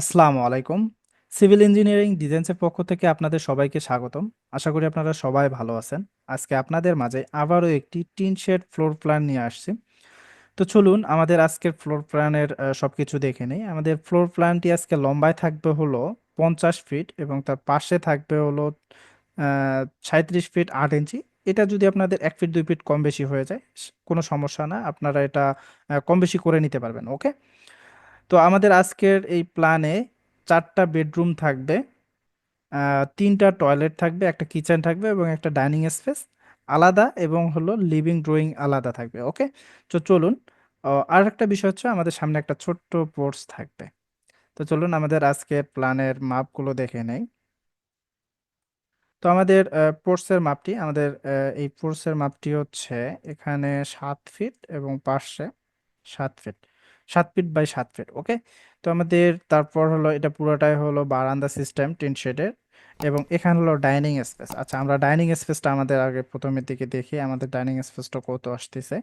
আসসালামু আলাইকুম। Civil engineering ডিজাইনসের পক্ষ থেকে আপনাদের সবাইকে স্বাগতম। আশা করি আপনারা সবাই ভালো আছেন। আজকে আপনাদের মাঝে আবারও একটি টিন শেড ফ্লোর প্ল্যান নিয়ে আসছি। তো চলুন, আমাদের আজকের ফ্লোর প্ল্যানের সব কিছু দেখে নেই। আমাদের ফ্লোর প্ল্যানটি আজকে লম্বায় থাকবে হলো পঞ্চাশ ফিট এবং তার পাশে থাকবে হলো সাঁত্রিশ ফিট আট ইঞ্চি। এটা যদি আপনাদের এক ফিট, দুই ফিট কম বেশি হয়ে যায়, কোনো সমস্যা না। আপনারা এটা কম বেশি করে নিতে পারবেন, ওকে? তো আমাদের আজকের এই প্ল্যানে চারটা বেডরুম থাকবে তিনটা টয়লেট থাকবে, একটা কিচেন থাকবে এবং একটা ডাইনিং স্পেস। আলাদা এবং হলো লিভিং ড্রয়িং আলাদা থাকবে, ওকে? তো চলুন আর একটা বিষয় হচ্ছে আমাদের সামনে একটা ছোট্ট পোর্চ থাকবে। তো চলুন আমাদের আজকের প্ল্যানের মাপগুলো দেখে নেই। তো আমাদের পোর্সের মাপটি, আমাদের এই পোর্সের মাপটি হচ্ছে এখানে সাত ফিট এবং পাশে সাত ফিট। সাত ফিট বাই সাত ফিট ওকে তো আমাদের তারপর হলো, এটা পুরোটাই হলো বারান্দা সিস্টেম টিন শেডের, এবং এখানে হলো ডাইনিং স্পেস আচ্ছা আমরা ডাইনিং স্পেসটা আমাদের আগে প্রথমের দিকে দেখি, আমাদের ডাইনিং স্পেসটা কত আসতেছে।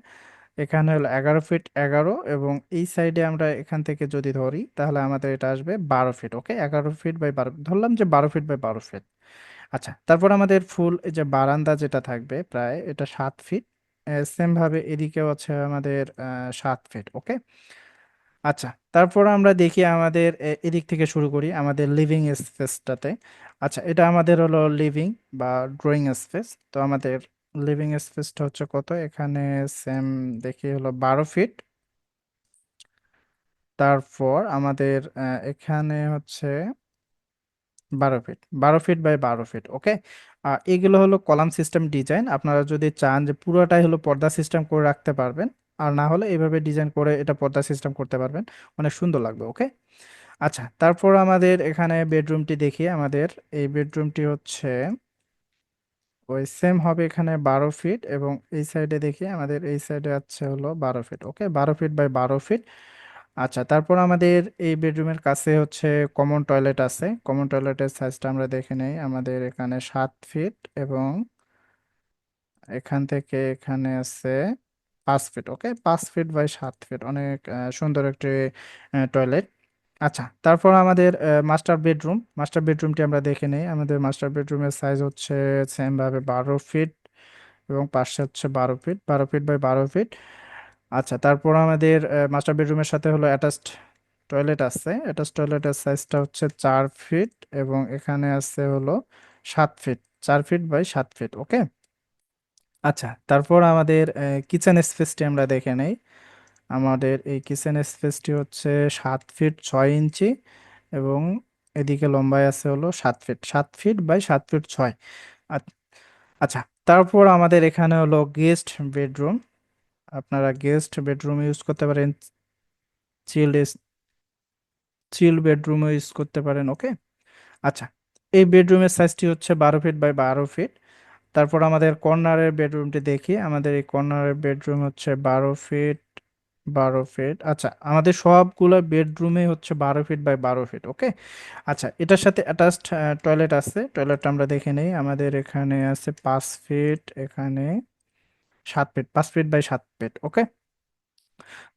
এখানে হলো এগারো ফিট এগারো, এবং এই সাইডে আমরা এখান থেকে যদি ধরি, তাহলে আমাদের এটা আসবে বারো ফিট ওকে এগারো ফিট বাই বারো, ধরলাম যে বারো ফিট বাই বারো ফিট। আচ্ছা তারপর আমাদের ফুল, এই যে বারান্দা যেটা থাকবে প্রায়, এটা সাত ফিট সেম ভাবে এদিকেও আছে আমাদের সাত ফিট ওকে আচ্ছা তারপর আমরা দেখি আমাদের এদিক থেকে শুরু করি আমাদের লিভিং স্পেসটাতে আচ্ছা এটা আমাদের হলো লিভিং বা ড্রয়িং স্পেস তো আমাদের লিভিং স্পেসটা হচ্ছে কত? এখানে সেম দেখি হলো বারো ফিট তারপর আমাদের এখানে হচ্ছে বারো ফিট বারো ফিট বাই বারো ফিট ওকে এগুলো হলো কলাম সিস্টেম ডিজাইন আপনারা যদি চান যে পুরোটাই হলো পর্দা সিস্টেম করে রাখতে পারবেন। আর না হলে এইভাবে ডিজাইন করে এটা পর্দা সিস্টেম করতে পারবেন। অনেক সুন্দর লাগবে ওকে আচ্ছা তারপর আমাদের এখানে বেডরুমটি দেখি আমাদের এই বেডরুমটি হচ্ছে ওই সেম হবে এখানে বারো ফিট এবং এই সাইডে দেখি আমাদের এই সাইডে আছে হলো বারো ফিট ওকে বারো ফিট বাই বারো ফিট আচ্ছা তারপর আমাদের এই বেডরুমের কাছে হচ্ছে কমন টয়লেট আছে। কমন টয়লেটের সাইজটা আমরা দেখে নেই। আমাদের এখানে সাত ফিট এবং এখান থেকে এখানে আছে পাঁচ ফিট ওকে পাঁচ ফিট বাই সাত ফিট, অনেক সুন্দর একটি টয়লেট আচ্ছা তারপর আমাদের মাস্টার বেডরুম মাস্টার বেডরুমটি আমরা দেখে নেই। আমাদের মাস্টার বেডরুমের সাইজ হচ্ছে সেমভাবে বারো ফিট এবং পাশে হচ্ছে বারো ফিট। বারো ফিট বাই বারো ফিট। আচ্ছা তারপর আমাদের মাস্টার বেডরুমের সাথে হলো অ্যাটাচড টয়লেট আছে। অ্যাটাচ টয়লেটের সাইজটা হচ্ছে চার ফিট এবং এখানে আছে হলো সাত ফিট, চার ফিট বাই সাত ফিট ওকে আচ্ছা তারপর আমাদের কিচেন স্পেসটি আমরা দেখে নেই। আমাদের এই কিচেন স্পেসটি হচ্ছে সাত ফিট ছয় ইঞ্চি এবং এদিকে লম্বায় আছে হলো সাত ফিট সাত ফিট বাই সাত ফিট ছয়। আচ্ছা তারপর আমাদের এখানে হলো গেস্ট বেডরুম আপনারা গেস্ট বেডরুম ইউজ করতে পারেন চিল্ড চিল বেডরুমও ইউজ করতে পারেন ওকে আচ্ছা এই বেডরুমের সাইজটি হচ্ছে বারো ফিট বাই বারো ফিট তারপর আমাদের কর্নারের বেডরুমটি দেখি। আমাদের এই কর্নারের বেডরুম হচ্ছে বারো ফিট বারো ফিট। আচ্ছা আমাদের সবগুলো বেডরুমে হচ্ছে বারো ফিট বাই বারো ফিট, ওকে? আচ্ছা এটার সাথে অ্যাটাচড টয়লেট আছে। টয়লেটটা আমরা দেখে নেই। আমাদের এখানে আছে পাঁচ ফিট, এখানে সাত ফিট, পাঁচ ফিট বাই সাত ফিট, ওকে?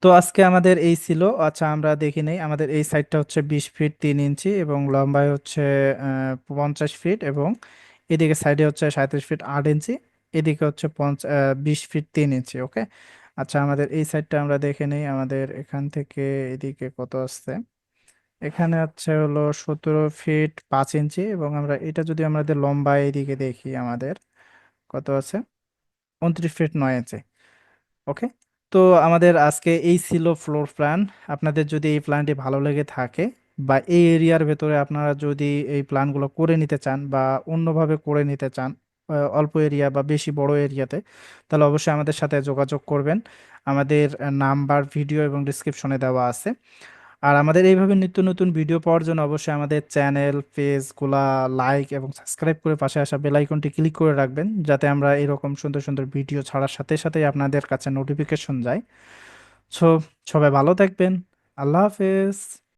তো আজকে আমাদের এই ছিল। আচ্ছা আমরা দেখি নেই। আমাদের এই সাইডটা হচ্ছে বিশ ফিট তিন ইঞ্চি এবং লম্বায় হচ্ছে পঞ্চাশ ফিট এবং এদিকে সাইডে হচ্ছে সাঁত্রিশ ফিট আট ইঞ্চি, এদিকে হচ্ছে পঞ্চ বিশ ফিট তিন ইঞ্চি ওকে আচ্ছা আমাদের এই সাইডটা আমরা দেখে নিই, আমাদের এখান থেকে এদিকে কত আসছে? এখানে হচ্ছে হলো সতেরো ফিট পাঁচ ইঞ্চি এবং আমরা এটা যদি আমাদের লম্বা এদিকে দেখি আমাদের, কত আছে? উনত্রিশ ফিট নয় ইঞ্চি ওকে তো আমাদের আজকে এই ছিল ফ্লোর প্ল্যান আপনাদের যদি এই প্ল্যানটি ভালো লেগে থাকে বা এই এরিয়ার ভেতরে আপনারা যদি এই প্ল্যানগুলো করে নিতে চান বা অন্যভাবে করে নিতে চান অল্প এরিয়া বা বেশি বড় এরিয়াতে, তাহলে অবশ্যই আমাদের সাথে যোগাযোগ করবেন। আমাদের নাম্বার ভিডিও এবং ডিসক্রিপশনে দেওয়া আছে। আর আমাদের এইভাবে নিত্য নতুন ভিডিও পাওয়ার জন্য অবশ্যই আমাদের চ্যানেল, পেজগুলা লাইক এবং সাবস্ক্রাইব করে পাশে আসা বেল আইকনটি ক্লিক করে রাখবেন, যাতে আমরা এরকম সুন্দর সুন্দর ভিডিও ছাড়ার সাথে সাথেই আপনাদের কাছে নোটিফিকেশন যায়। সো, সবাই ভালো থাকবেন। আল্লাহ হাফেজ।